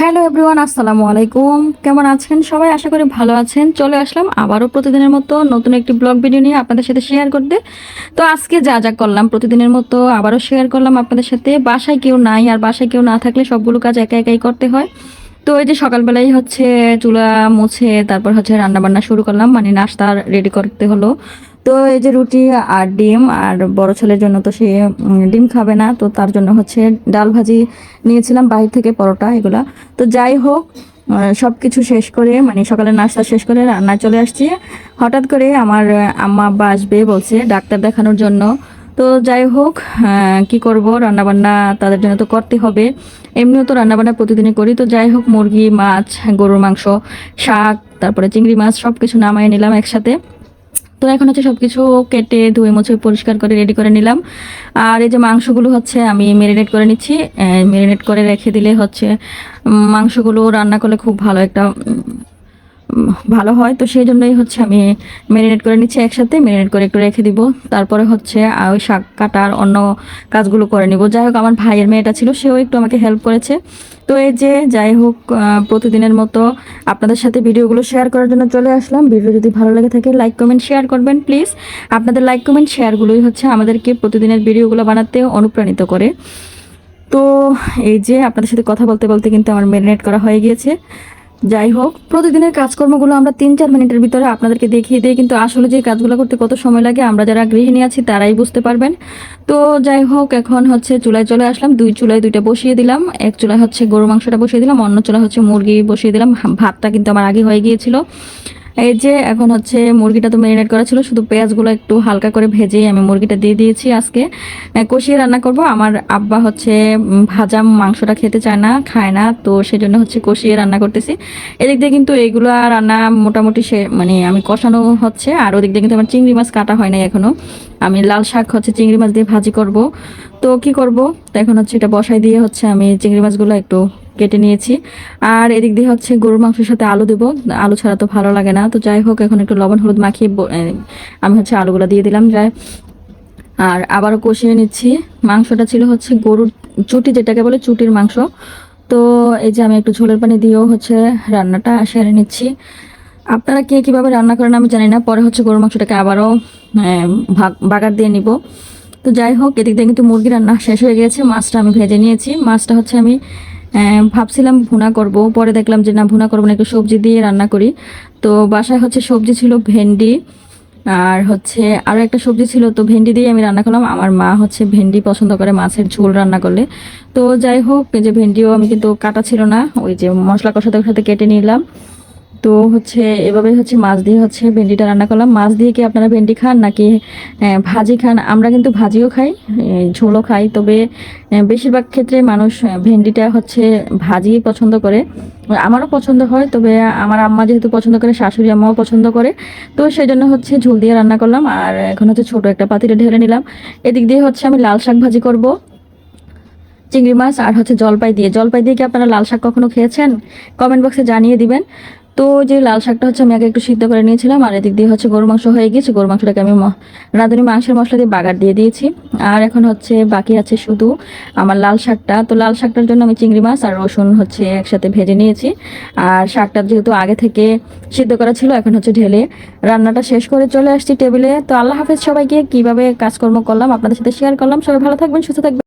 Hello everyone আসসালামু আলাইকুম। কেমন আছেন? সবাই আশা করি ভালো আছেন। চলে আসলাম আবারও প্রতিদিনের মতো নতুন একটি ব্লগ ভিডিও নিয়ে আপনাদের সাথে শেয়ার করতে। তো আজকে যা যা করলাম প্রতিদিনের মতো আবারও শেয়ার করলাম আপনাদের সাথে। বাসায় কেউ নাই আর বাসায় কেউ না থাকলে সবগুলো কাজ একা একাই করতে হয়। তো এই যে সকালবেলায় হচ্ছে চুলা মুছে তারপর হচ্ছে রান্না বান্না শুরু করলাম মানে নাস্তা রেডি করতে হলো। তো এই যে রুটি আর ডিম, আর বড় ছেলের জন্য তো সে ডিম খাবে না, তো তার জন্য হচ্ছে ডাল ভাজি নিয়েছিলাম বাইরে থেকে পরোটা এগুলা। তো যাই হোক সব কিছু শেষ করে মানে সকালে নাস্তা শেষ করে রান্নায় চলে আসছি। হঠাৎ করে আমার আম্মা আব্বা আসবে বলছে ডাক্তার দেখানোর জন্য। তো যাই হোক কি করব, রান্নাবান্না তাদের জন্য তো করতে হবে। এমনিও তো রান্নাবান্না প্রতিদিনই করি। তো যাই হোক, মুরগি, মাছ, গরুর মাংস, শাক, তারপরে চিংড়ি মাছ সব কিছু নামায় নিলাম একসাথে। তো এখন হচ্ছে সব কিছু কেটে ধুয়ে মুছে পরিষ্কার করে রেডি করে নিলাম। আর এই যে মাংসগুলো হচ্ছে আমি ম্যারিনেট করে নিচ্ছি। ম্যারিনেট করে রেখে দিলে হচ্ছে মাংসগুলো রান্না করলে খুব ভালো একটা ভালো হয়, তো সেই জন্যই হচ্ছে আমি মেরিনেট করে নিচ্ছি একসাথে মেরিনেট করে একটু রেখে দিব। তারপরে হচ্ছে ওই শাক কাটার অন্য কাজগুলো করে নিব। যাই হোক, আমার ভাইয়ের মেয়েটা ছিল, সেও একটু আমাকে হেল্প করেছে। তো এই যে, যাই হোক প্রতিদিনের মতো আপনাদের সাথে ভিডিওগুলো শেয়ার করার জন্য চলে আসলাম। ভিডিও যদি ভালো লেগে থাকে লাইক কমেন্ট শেয়ার করবেন প্লিজ আপনাদের লাইক কমেন্ট শেয়ারগুলোই হচ্ছে আমাদেরকে প্রতিদিনের ভিডিওগুলো বানাতে অনুপ্রাণিত করে। তো এই যে, আপনাদের সাথে কথা বলতে বলতে কিন্তু আমার ম্যারিনেট করা হয়ে গিয়েছে। যাই হোক, প্রতিদিনের কাজকর্মগুলো আমরা তিন চার মিনিটের ভিতরে আপনাদেরকে দেখিয়ে দিই, কিন্তু আসলে যে কাজগুলো করতে কত সময় লাগে, আমরা যারা গৃহিণী আছি তারাই বুঝতে পারবেন। তো যাই হোক, এখন হচ্ছে চুলায় চলে আসলাম, দুই চুলায় দুইটা বসিয়ে দিলাম, এক চুলায় হচ্ছে গরু মাংসটা বসিয়ে দিলাম, অন্য চুলা হচ্ছে মুরগি বসিয়ে দিলাম, ভাতটা কিন্তু আমার আগে হয়ে গিয়েছিল। এই যে এখন হচ্ছে মুরগিটা তো ম্যারিনেট করা ছিল, শুধু পেঁয়াজগুলো একটু হালকা করে ভেজেই আমি মুরগিটা দিয়ে দিয়েছি আজকে। কষিয়ে রান্না করব। আমার আব্বা হচ্ছে ভাজা মাংসটা খেতে চায় না, খায় না, তো সেজন্য হচ্ছে কষিয়ে রান্না করতেছি। এদিক দিয়ে কিন্তু এইগুলো রান্না মোটামুটি সে মানে আমি কষানো হচ্ছে, আর ওদিক দিয়ে কিন্তু আমার চিংড়ি মাছ কাটা হয় নাই এখনও আমি লাল শাক হচ্ছে চিংড়ি মাছ দিয়ে ভাজি করব। তো কি করব? তো এখন হচ্ছে এটা বসাই দিয়ে হচ্ছে আমি চিংড়ি মাছগুলো একটু কেটে নিয়েছি। আর এদিক দিয়ে হচ্ছে গরুর মাংসের সাথে আলু দেবো। আলু ছাড়া তো ভালো লাগে না। তো যাই হোক, এখন একটু লবণ, হলুদ মাখিয়ে আমি হচ্ছে আলুগুলো দিয়ে দিলাম। যাই আর আবারও কষিয়ে নিচ্ছি। মাংসটা ছিল হচ্ছে গরুর চুটি, যেটাকে বলে চুটির মাংস। তো এই যে আমি একটু ঝোলের পানি দিয়েও হচ্ছে রান্নাটা সেরে নিচ্ছি। আপনারা কে কীভাবে রান্না করেন আমি জানি না। পরে হচ্ছে গরুর মাংসটাকে আবারও বাগার দিয়ে নিব। তো যাই হোক, এদিক দিয়ে কিন্তু মুরগি রান্না শেষ হয়ে গেছে মাছটা আমি ভেজে নিয়েছি। মাছটা হচ্ছে আমি ভাবছিলাম ভুনা করব, পরে দেখলাম যে না, ভুনা করব না, একটু সবজি দিয়ে রান্না করি। তো বাসায় হচ্ছে সবজি ছিল ভেন্ডি, আর হচ্ছে আরও একটা সবজি ছিল, তো ভেন্ডি দিয়ে আমি রান্না করলাম। আমার মা হচ্ছে ভেন্ডি পছন্দ করে, মাছের ঝোল রান্না করলে। তো যাই হোক যে ভেন্ডিও আমি কিন্তু কাটা ছিল না, ওই যে মশলা কষাতে কষাতে কেটে নিলাম। তো হচ্ছে এভাবে হচ্ছে মাছ দিয়ে হচ্ছে ভেন্ডিটা রান্না করলাম। মাছ দিয়ে কি আপনারা ভেন্ডি খান নাকি ভাজি খান? আমরা কিন্তু ভাজিও খাই ঝোলও খাই, তবে বেশিরভাগ ক্ষেত্রে মানুষ ভেন্ডিটা হচ্ছে ভাজি পছন্দ করে। আমারও পছন্দ হয়, তবে আমার আম্মা যেহেতু পছন্দ করে, শাশুড়ি আম্মাও পছন্দ করে, তো সেই জন্য হচ্ছে ঝোল দিয়ে রান্না করলাম। আর এখন হচ্ছে ছোট একটা পাতিটা ঢেলে নিলাম। এদিক দিয়ে হচ্ছে আমি লাল শাক ভাজি করব, চিংড়ি মাছ আর হচ্ছে জলপাই দিয়ে। জলপাই দিয়ে কি আপনারা লাল শাক কখনো খেয়েছেন? কমেন্ট বক্সে জানিয়ে দিবেন। তো যে লাল শাকটা হচ্ছে আমি আগে একটু সিদ্ধ করে নিয়েছিলাম, আর এদিক দিয়ে হচ্ছে গরু মাংস হয়ে গেছে গরু মাংসটাকে আমি রাঁধুনি মাংসের মশলা দিয়ে বাগার দিয়ে দিয়েছি। আর এখন হচ্ছে বাকি আছে শুধু আমার লাল শাকটা। তো লাল শাকটার জন্য আমি চিংড়ি মাছ আর রসুন হচ্ছে একসাথে ভেজে নিয়েছি। আর শাকটা যেহেতু আগে থেকে সিদ্ধ করা ছিল, এখন হচ্ছে ঢেলে রান্নাটা শেষ করে চলে আসছি টেবিলে। তো আল্লাহ হাফেজ সবাইকে কীভাবে কাজকর্ম করলাম, আপনাদের সাথে শেয়ার করলাম। সবাই ভালো থাকবেন, সুস্থ থাকবেন।